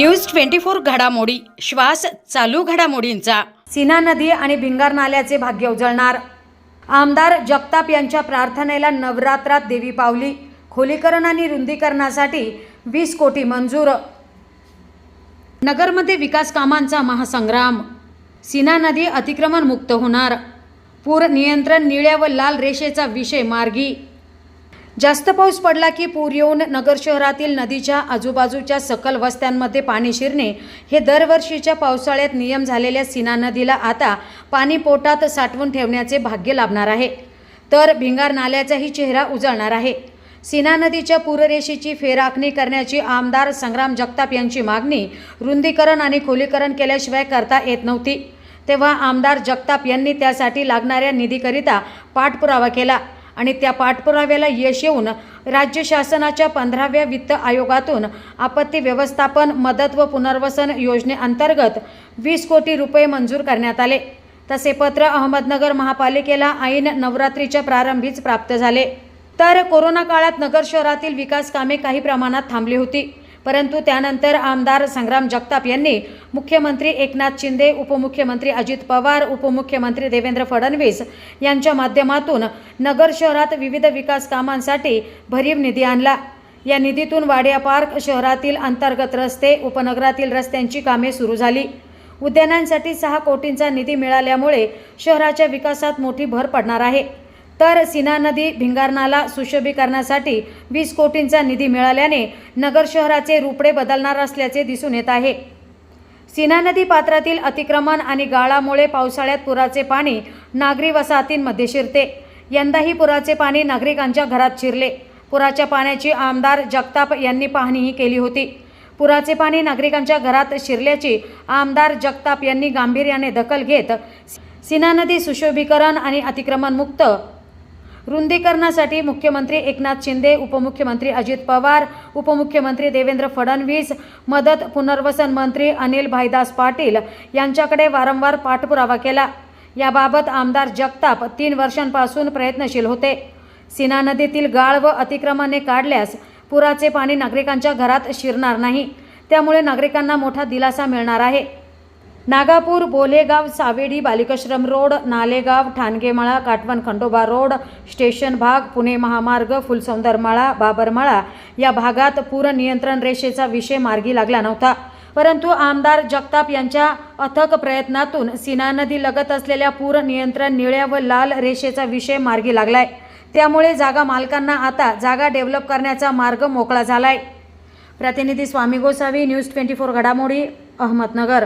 News twenty four घडामोडी. श्वास चालू घडामोडींचा. सीना नदी आणि भिंगार नाल्याचे भाग्य उजळणार. आमदार जगताप यांच्या प्रार्थनेला नवरात्रात देवी पावली. खोलीकरण आणि रुंदीकरणासाठी वीस कोटी मंजूर. नगरमध्ये विकास कामांचा महासंग्राम. सीना नदी अतिक्रमण मुक्त होणार. पूर नियंत्रण निळ्या व लाल रेषेचा विषय मार्गी. जास्त पाऊस पडला की पूर येऊन नगर शहरातील नदीच्या आजूबाजूच्या सकल वस्त्यांमध्ये पाणी शिरणे हे दरवर्षीच्या पावसाळ्यात नियम झालेल्या सीना नदीला आता पाणी पोटात साठवून ठेवण्याचे भाग्य लाभणार आहे. तर भिंगार नाल्याचाही चेहरा उजळणार आहे. सीना नदीच्या पूररेषेची फेराखणी करण्याची आमदार संग्राम जगताप यांची मागणी रुंदीकरण आणि खोलीकरण केल्याशिवाय करता येत नव्हती. तेव्हा आमदार जगताप यांनी त्यासाठी लागणाऱ्या निधीकरिता पाठपुरावा केला. आणि त्या पाठपुराव्याला यश येऊन राज्य शासनाच्या पंधराव्या वित्त आयोगातून आपत्ती व्यवस्थापन मदत व पुनर्वसन योजनेअंतर्गत वीस कोटी रुपये मंजूर करण्यात आले. तसे पत्र अहमदनगर महापालिकेला ऐन नवरात्रीच्या प्रारंभीच प्राप्त झाले. तर कोरोना काळात नगर शहरातील विकास कामे काही प्रमाणात थांबली होती. परंतु त्यानंतर आमदार संग्राम जगताप यांनी मुख्यमंत्री एकनाथ शिंदे उपमुख्यमंत्री अजित पवार उपमुख्यमंत्री देवेंद्र फडणवीस यांच्या माध्यमातून नगर शहरात विविध विकास कामांसाठी भरीव निधी आणला. या निधीतून वाडिया पार्क शहरातील अंतर्गत रस्ते उपनगरातील रस्त्यांची कामे सुरू झाली. उद्यानांसाठी सहा कोटींचा निधी मिळाल्यामुळे शहराच्या विकासात मोठी भर पडणार आहे. तर सीना नदी भिंगारणाला सुशोभीकरणासाठी वीस कोटींचा निधी मिळाल्याने नगर शहराचे रुपडे बदलणार असल्याचे दिसून येत आहे. सीना नदी पात्रातील अतिक्रमण आणि गाळामुळे पावसाळ्यात पुराचे पाणी नागरी वसाहतींमध्ये शिरते. यंदाही पुराचे पाणी नागरिकांच्या घरात शिरले. पुराच्या पाण्याची आमदार जगताप यांनी पाहणीही केली होती. पुराचे पाणी नागरिकांच्या घरात शिरल्याची आमदार जगताप यांनी गांभीर्याने दखल घेत सीना नदी सुशोभीकरण आणि अतिक्रमणमुक्त रुंदीकरणासाठी मुख्यमंत्री एकनाथ शिंदे उपमुख्यमंत्री अजित पवार उपमुख्यमंत्री देवेंद्र फडणवीस मदत पुनर्वसन मंत्री अनिल भाईदास पाटील यांच्याकडे वारंवार पाठपुरावा केला. याबाबत आमदार जगताप तीन वर्षांपासून प्रयत्नशील होते. सीना नदीतील गाळ व अतिक्रमणे काढल्यास पुराचे पाणी नागरिकांच्या घरात शिरणार नाही. त्यामुळे नागरिकांना मोठा दिलासा मिळणार आहे. Nagapur Bolegaon Savedi Balikashram road Nalegaon Thangemala Katwan Khandoba road station भाग पुणे महामार्ग फुलसौंदरमाळा बाबरमाळा. या भागात पूर नियंत्रण रेषेचा विषय मार्गी लागला नव्हता. परंतु आमदार जगताप यांच्या अथक प्रयत्नातून सीना नदी लगत असलेल्या पूर नियंत्रण निळ्या व लाल रेषेचा विषय मार्गी लागलाय. त्यामुळे जागा मालकांना आता जागा डेव्हलप करण्याचा मार्ग मोकळा झालाय. प्रतिनिधी Swami Gosavi news twenty four घडामोडी अहमदनगर.